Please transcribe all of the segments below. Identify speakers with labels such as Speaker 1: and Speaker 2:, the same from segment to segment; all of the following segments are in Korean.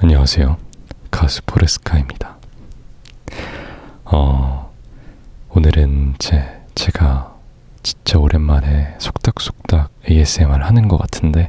Speaker 1: 안녕하세요. 가수 포레스카입니다. 어, 오늘은 제, 제가 진짜 오랜만에 속닥속닥 ASMR 하는 것 같은데,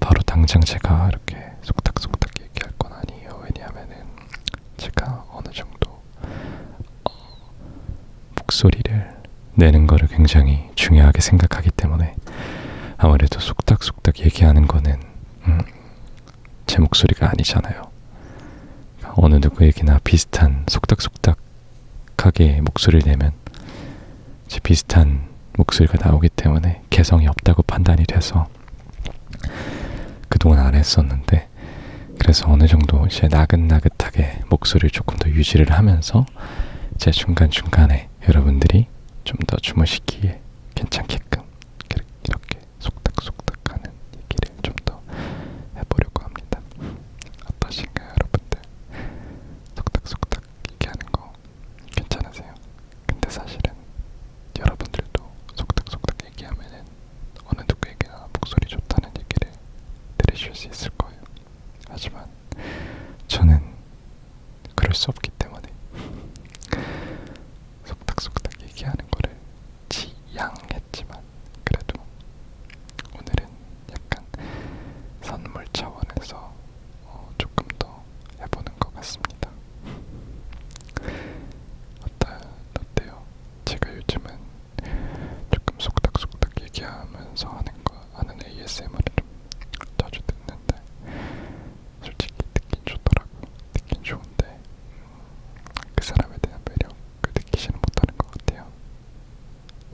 Speaker 1: 바로 당장 제가 이렇게 속닥속닥 얘기할 건 아니에요. 왜냐하면은, 제가 어느 정도, 어, 목소리를 내는 거를 굉장히 중요하게 생각하기 때문에, 아무래도 속닥속닥 얘기하는 거는, 음, 제 목소리가 아니잖아요. 어느 누구에게나 비슷한 속닥속닥하게 목소리를 내면 제 비슷한 목소리가 나오기 때문에 개성이 없다고 판단이 돼서 그동안 안 했었는데 그래서 어느 정도 이제 나긋나긋하게 목소리를 조금 더 유지를 하면서 제 중간중간에 여러분들이 좀 더 주무시기에 괜찮게끔 이렇게 속닥속닥하는 얘기를 좀 더 해보려고 합니다. 어떠신가요, 여러분들? 속닥속닥 얘기하는 거 괜찮으세요? 근데 사실은 여러분들도 속닥속닥 얘기하면은 어느 누구에게나 목소리 좋다는 얘기를 들으실 수 있을 거예요. 하지만 저는 그럴 수 없기 때문에 속닥속닥 얘기하는 거를 지양했지만 그래도 오늘은 약간 선물 차원에서 어, 조금 더 해보는 것 같습니다. 어떠, 어때요? 제가 요즘은 조금 속닥속닥 얘기하면서 하는 거 하는 ASMR을 좀 자주 듣는데 솔직히 듣긴 좋더라고요. 듣긴 좋은데 음, 그 사람에 대한 매력 그 느끼지는 못하는 것 같아요.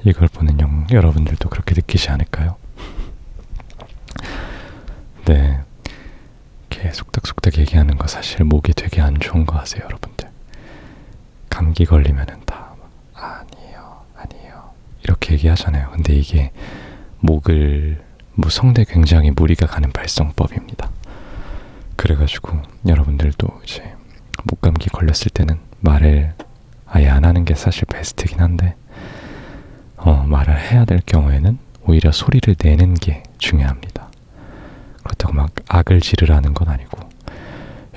Speaker 1: 이걸 보는 영, 여러분들도 그렇게 느끼지 않을까요? 네. 속닥속닥 얘기하는 거 사실 목이 되게 안 좋은 거 아세요, 여러분들? 감기 걸리면은 다 막, 아니에요, 아니에요. 이렇게 얘기하잖아요. 근데 이게 목을 뭐 성대 굉장히 무리가 가는 발성법입니다. 그래가지고 여러분들도 이제 목감기 걸렸을 때는 말을 아예 안 하는 게 사실 베스트긴 한데 어, 말을 해야 될 경우에는 오히려 소리를 내는 게 중요합니다. 그렇다고 막 악을 지르라는 건 아니고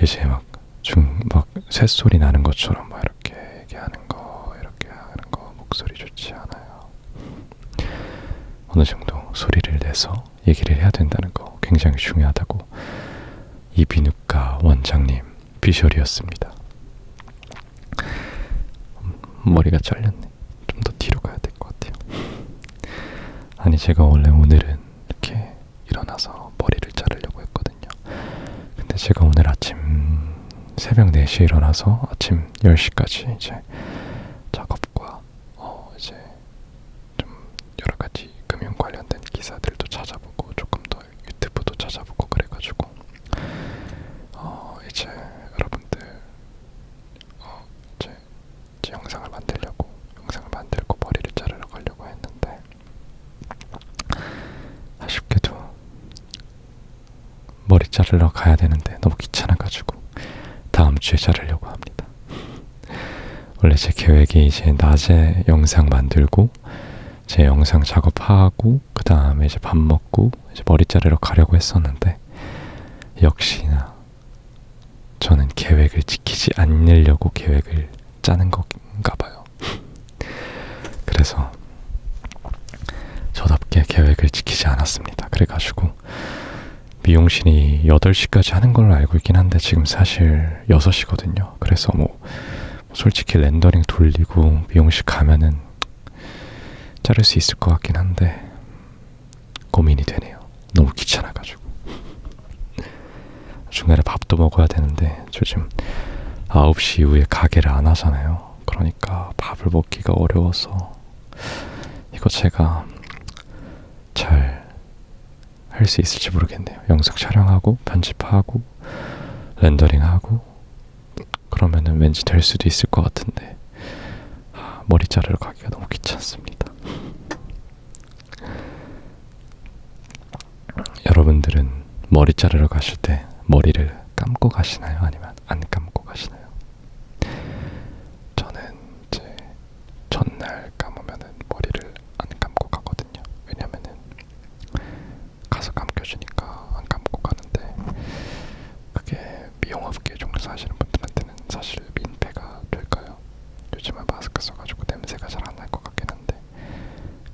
Speaker 1: 이제 막 중막 쇳소리 나는 것처럼 막 이렇게 얘기하는 거 이렇게 하는 거 목소리 좋지 않아요. 어느 정도 소리를 내서 얘기를 해야 된다는 거 굉장히 중요하다고 이비인후과 원장님 비주얼이었습니다. 음, 머리가 잘렸네. 좀 더 뒤로 가야 같 아니 제가 원래 오늘은 이렇게 일어나서 머리를 자르려고 했거든요. 근데 제가 오늘 아침 새벽 4시에 일어나서 아침 10시까지 이제 작업과 어 이제 좀 여러 가지 금융 관련된 기사들도 찾아보고 조금 더 유튜브도 찾아보고 그래가지고 어 이제 여러분들 어 이제, 이제 영상을 만들려고 영상을 만들고 머리를 자르러 가려고 했는데 아쉽게도 머리 자르러 가야 되는데 너무 귀찮아가지고 다음 주에 자르려고 합니다. 원래 제 계획이 이제 낮에 영상 만들고 제 영상 작업하고 그 다음에 이제 밥 먹고 이제 머리 자르러 가려고 했었는데 역시나 저는 계획을 지키지 않으려고 계획을 짜는 건가 봐요. 그래서 저답게 계획을 지키지 않았습니다. 그래가지고 미용실이 8시까지 하는 걸로 알고 있긴 한데 지금 사실 6시거든요. 그래서 뭐 솔직히 렌더링 돌리고 미용실 가면은 자를 수 있을 것 같긴 한데 고민이 되네요. 너무 귀찮아가지고 중간에 밥도 먹어야 되는데 요즘 9시 이후에 가게를 안 하잖아요. 그러니까 밥을 먹기가 어려워서 이거 제가 잘 할 수 있을지 모르겠네요. 영상 촬영하고 편집하고 렌더링하고 그러면은 왠지 될 수도 있을 것 같은데 아, 머리 자르러 가기가 너무 귀찮습니다. 여러분들은 머리 자르러 가실 때 머리를 감고 가시나요? 아니면 안 감고 가시나요? 저는 이제 전날 감으면은 머리를 안 감고 가거든요. 왜냐면은 가서 감겨주니까 안 감고 가는데 그게 미용업계 종사 하시는 분들한테는 사실 민폐가 될까요? 요즘은 마스크 써가지고 냄새가 잘 안 날 것 같긴 한데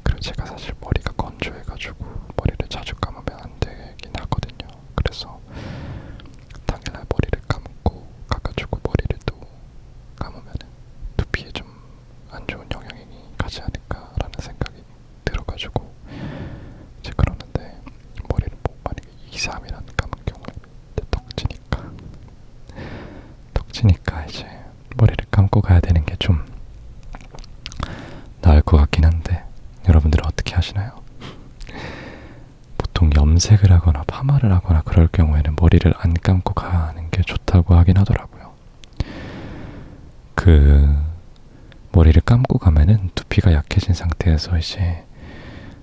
Speaker 1: 그리고 제가 사실 머리가 건조해가지고 머리를 자주 감으면 안 되긴 하거든요. 그래서 당일날 머리를 감고 가가지고 머리를 또 감으면 두피에 좀 안 좋은 영향이 가지 않을까라는 생각이 들어가지고 제가 그러는데 머리를 뭐 만약에 2, 3일안 감은 경우에 덕지니까 덕지니까 이제 머리를 감고 가야 되는 게 좀 나을 것 같긴 한데 여러분들은 어떻게 하시나요? 보통 염색을 하거나 파마를 하거나 그럴 경우에는 머리를 안 감고 가는 게 좋다고 하긴 하더라고요. 그 머리를 감고 가면은 두피가 약해진 상태에서 이제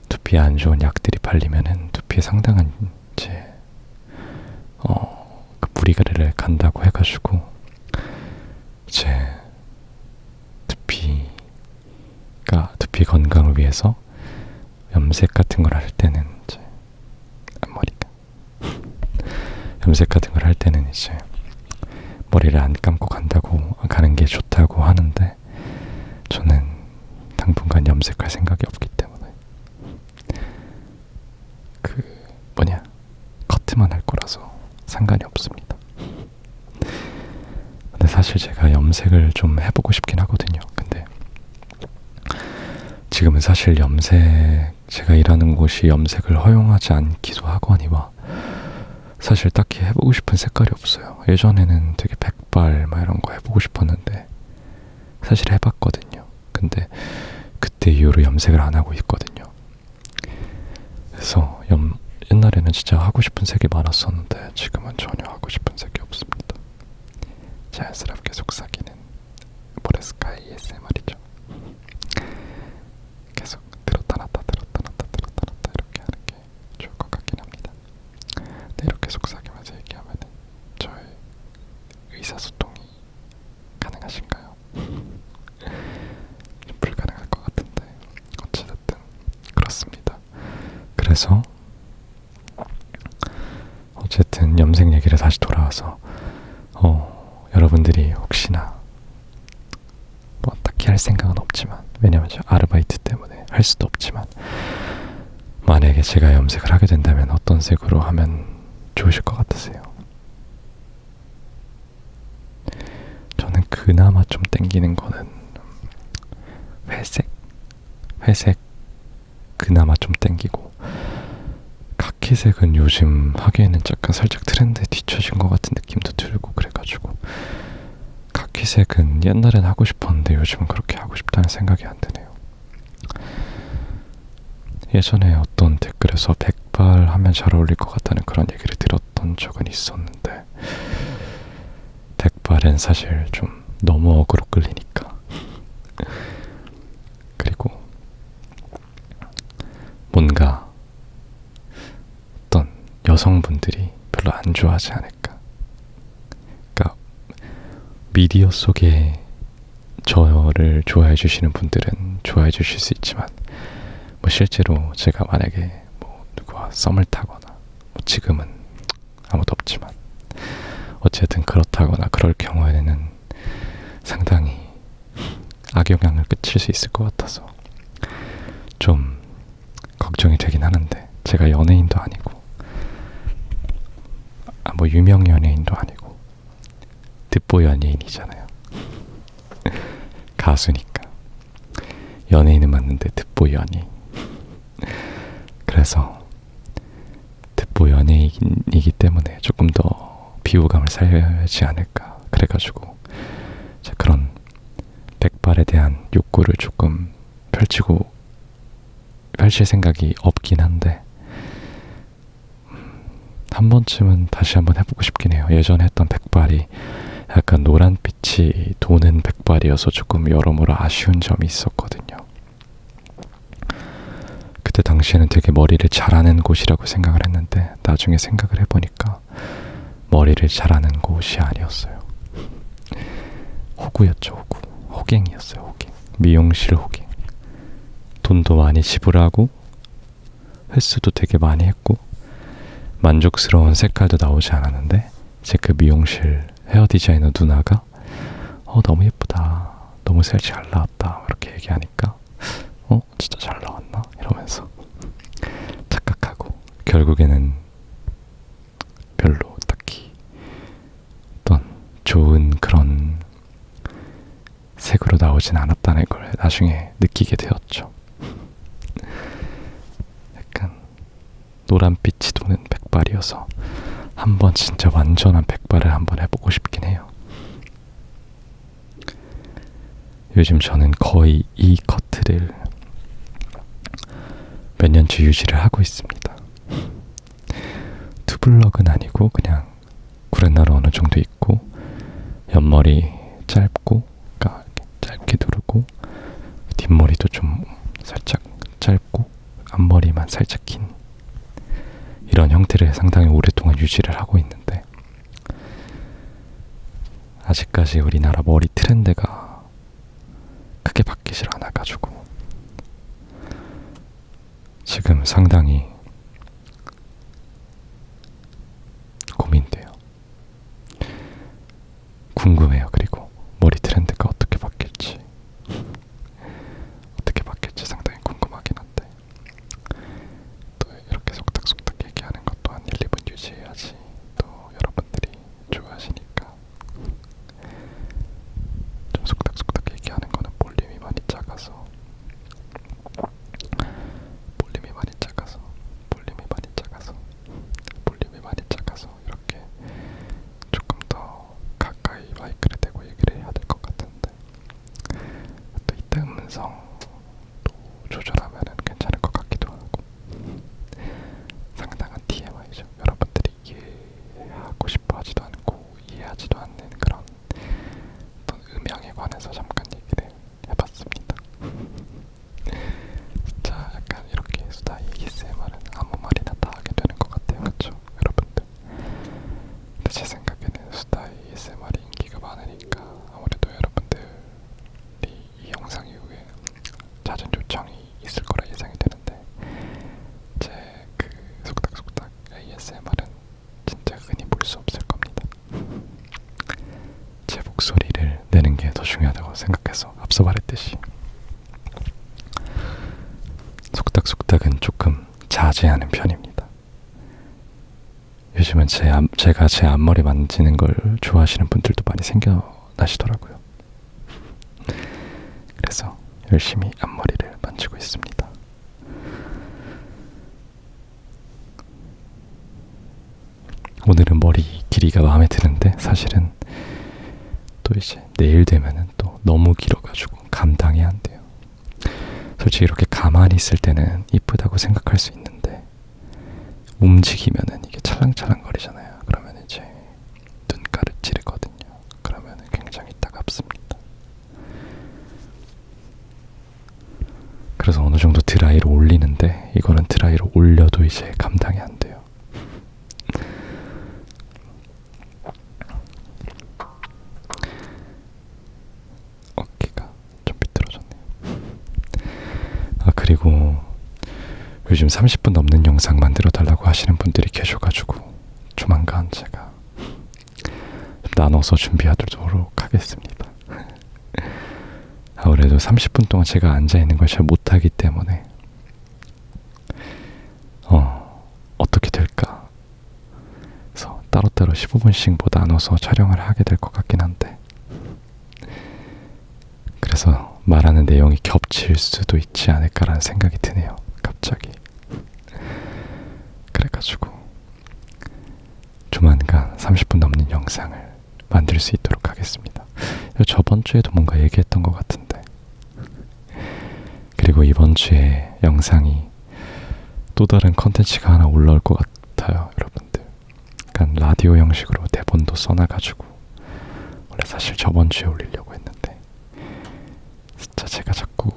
Speaker 1: 두피에 안 좋은 약들이 발리면은 두피에 상당한 이제 어그 무리가를 간다고 해가지고 이제 두피가 두피 건강을 위해서 염색 같은 걸 할 때는 이제 앞머리가 염색 같은 걸 할 때는 이제 머리를 안 감고 간다고 가는 게 좋다고 하는데 저는 당분간 염색할 생각이 없기 때문에 그 뭐냐 커트만 할 거라서 상관이 없습니다. 근데 사실 제가 염색을 좀 해보고 싶긴 하거든요. 근데 지금은 사실 염색 제가 일하는 곳이 염색을 허용하지 않기도 사실 딱히 해보고 싶은 색깔이 없어요. 예전에는 되게 백발 막 이런 거 해보고 싶었는데 사실 해봤거든요. 근데 그때 이후로 염색을 안 하고 있거든요. 그래서 염, 옛날에는 진짜 하고 싶은 색이 많았었는데 지금은 전혀 하고 싶은 색이 없습니다. 자연스럽게 속삭이는 모레스카 ASMR이죠. 계속 들었다 놨다 들었다 놨다 들었다 놨다 이렇게 하는 게 좋을 것 같긴 합니다. 네, 이렇게 속삭이면서 얘기하면 저의 의사소통이 가능하신가요? 좀 불가능할 것 같은데 어찌됐든 그렇습니다. 그래서 어쨌든 염색 얘기를 다시 돌아와서 어, 여러분들이 혹시나 뭐 딱히 할 생각은 없지만 왜냐면 저 아르바이트 때문에 할 수도 없지만 만약에 제가 염색을 하게 된다면 어떤 색으로 하면 좋으실 것 같으세요? 저는 그나마 좀 땡기는 거는 회색 회색 그나마 좀 땡기고 카키색은 요즘 하기에는 약간 살짝 트렌드에 뒤처진 것 같은 느낌도 들고 그래가지고 카키색은 옛날엔 하고 싶었는데 요즘은 그렇게 하고 싶다는 생각이 안 드네요. 예전에 어떤 댓글에서 백발 하면 잘 어울릴 것 같다는 그런 얘기를 들었던 적은 있었는데 백발은 사실 좀 너무 어그로 끌리니까. 그리고 뭔가 어떤 여성분들이 별로 안 좋아하지 않을까. 그러니까 미디어 속에 저를 좋아해 주시는 분들은 좋아해 주실 수 있지만 뭐 실제로 제가 만약에 썸을 타거나 뭐 지금은 아무도 없지만 어쨌든 그렇다거나 그럴 경우에는 상당히 악영향을 끼칠 수 있을 것 같아서 좀 걱정이 되긴 하는데 제가 연예인도 아니고 아, 뭐 유명 연예인도 아니고 듣보 연예인이잖아요. 가수니까 연예인은 맞는데 듣보 연예인. 그래서 듣보 연예인이기 때문에 조금 더 비호감을 살려야지 않을까. 그래가지고 그런 백발에 대한 욕구를 조금 펼치고 펼칠 생각이 없긴 한데 음, 한 번쯤은 다시 한번 해보고 싶긴 해요. 예전에 했던 백발이 약간 노란빛이 도는 백발이어서 조금 여러모로 아쉬운 점이 있었거든요. 그때 당시에는 되게 머리를 잘하는 곳이라고 생각을 했는데 나중에 생각을 해보니까 머리를 잘하는 곳이 아니었어요. 호구였죠, 호구. 호갱이었어요, 호갱. 미용실 호갱. 돈도 많이 지불하고 횟수도 되게 많이 했고 만족스러운 색깔도 나오지 않았는데 이제 그 미용실 헤어 디자이너 누나가 어 너무 예쁘다 너무 셀 잘 나왔다 이렇게 얘기하니까 어 진짜 잘 나왔나 이러면서 착각하고 결국에는 별로 딱히 어떤 좋은 그런 색으로 나오진 않았다는 걸 나중에 느끼게 되었죠. 약간 노란빛이 도는 백발이어서 한번 진짜 완전한 백발을 한번 해보고 싶긴 해요. 요즘 저는 거의 이 커트를 몇 년째 유지를 하고 있습니다. 투블럭은 아니고 그냥 구레나루 어느 정도 있고 옆머리 짧고 그러니까 짧게 두르고 뒷머리도 좀 살짝 짧고 앞머리만 살짝 긴 이런 형태를 상당히 오랫동안 유지를 하고 있는데 아직까지 우리나라 머리 트렌드가 크게 바뀌질 않아가지고 지금 상당히 고민돼요. 궁금해요. 그리고 머리 트렌드가 어떻게 바뀔지 어떻게 바뀔지 상당히 궁금하긴 한데 또 이렇게 속닥속닥 얘기하는 것도 한 1, 2분 유지해야지 또 여러분들이 좋아하시니까 좀 속닥속닥 얘기하는 거는 볼륨이 많이 작아서 볼륨이 많이 작아서 볼륨이 많이 작아서 볼륨이 많이 작아서 이렇게 조금 더 가까이 마이크를 대고 얘기를 해야 될 것 같은데 또 이때 음성 또 조절하면은 괜찮을 것 같기도 하고 상당한 TMI죠. 여러분들이 이해하고 싶어 하지도 않고 이해하지도 않는 그런 어떤 음향에 관해서 잠깐 얘기를 해봤습니다. 진짜 약간 이렇게 수다 ASMR은 아무 말이나 다 하게 되는 것 같아요. 그쵸? 여러분들. 근데 제 생각에는 수다 ASMR이 인기가 많으니까 아무래도 여러분들이 이 영상 이후에 잦은 요청이 있을 거라 예상이 되는데 제 그 속닥속닥 ASMR은 진짜 흔히 볼 수 없을 겁니다. 제 목소리를 내는 게 더 중요하다고 생각해서 앞서 말했듯이 속닥속닥은 조금 자제하는 편입니다. 요즘은 제 앞, 제가 제 앞머리 만지는 걸 좋아하시는 분들도 많이 생겨나시더라고요. 그래서 열심히 앞머리를 만지고 있습니다. 오늘은 머리 길이가 마음에 드는데 사실은 또 이제 내일 되면은 또 너무 길어가지고 감당이 안 돼요. 솔직히 이렇게 가만히 있을 때는 이쁘다고 생각할 수 있는데 움직이면은 이게 찰랑찰랑 거리잖아요. 그러면 이제 눈가를 찌르거든요. 그러면은 굉장히 따갑습니다. 그래서 어느 정도 드라이로 올리는데 이거는 드라이로 올려도 이제 감당이 안 돼요. 어깨가 좀 비뚤어졌네요. 아 그리고 요즘 30분 넘는 영상 만들어 달라고 하시는 분들이 계셔가지고 조만간 제가 좀 나눠서 준비하도록 하겠습니다. 아무래도 30분 동안 제가 앉아 있는 걸 잘 못하기 때문에 어 어떻게 될까? 그래서 따로따로 15분씩 뭐 나눠서 촬영을 하게 될 것 같긴 한데 그래서 말하는 내용이 겹칠 수도 있지 않을까라는 생각이 드네요. 갑자기. 그래가지고 조만간 30분 넘는 영상을 만들 수 있도록 하겠습니다. 저번 주에도 뭔가 얘기했던 것 같은데. 그리고 이번 주에 영상이 또 다른 컨텐츠가 하나 올라올 것 같아요, 여러분들. 약간 라디오 형식으로 대본도 써놔가지고 원래 사실 저번 주에 올리려고 했는데 진짜 제가 자꾸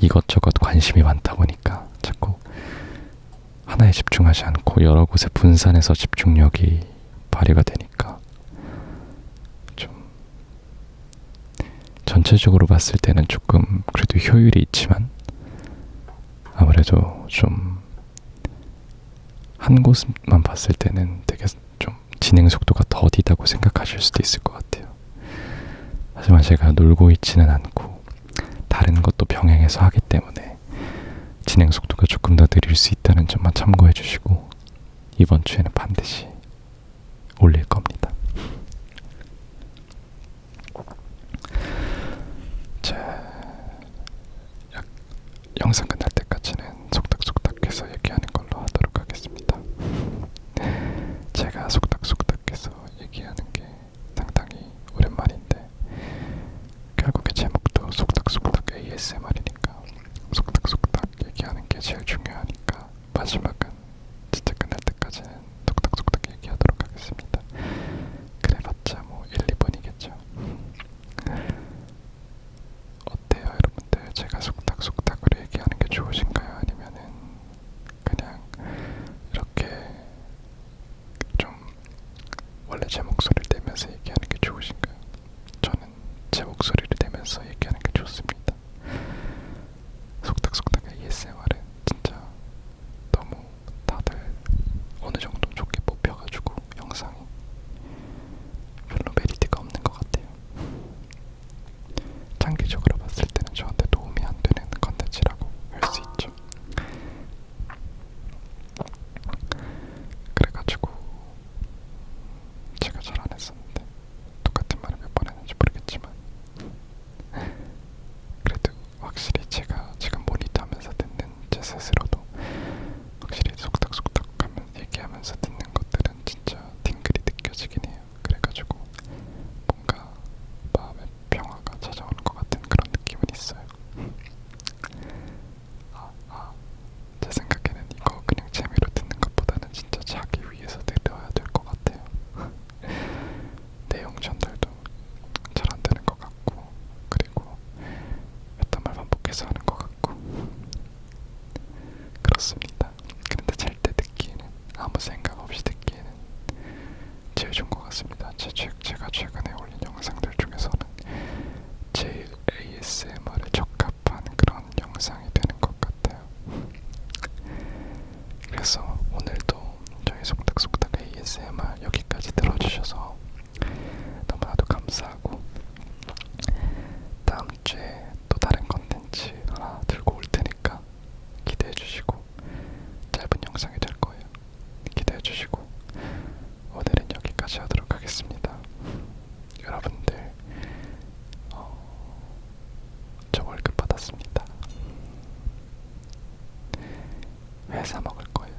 Speaker 1: 이것저것 관심이 많다 보니까 자꾸 하나에 집중하지 않고 여러 곳에 분산해서 집중력이 발휘가 되니까 좀 전체적으로 봤을 때는 조금 그래도 효율이 있지만 아무래도 좀 한 곳만 봤을 때는 되게 좀 진행 속도가 더디다고 생각하시 느끼실 수도 있을 것 같아요. 하지만 제가 놀고 있지는 않고 다른 것도 병행해서 하기 때문에 진행 속도가 조금 더 느릴 수 있다는 점만 참고해 주시고 이번 주에는 반드시 올릴 겁니다. 자, 약- 영상 끝날 때까지는 속닥속닥해서 얘기하는 걸로 하도록 하겠습니다. 제가 속닥속닥해서 얘기하는 게 상당히 오랜만인데 결국에 제목도 속닥속닥 ASMR이니까 속닥속닥 얘기하는 게 제일 중요하니까 마지막은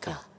Speaker 2: 他。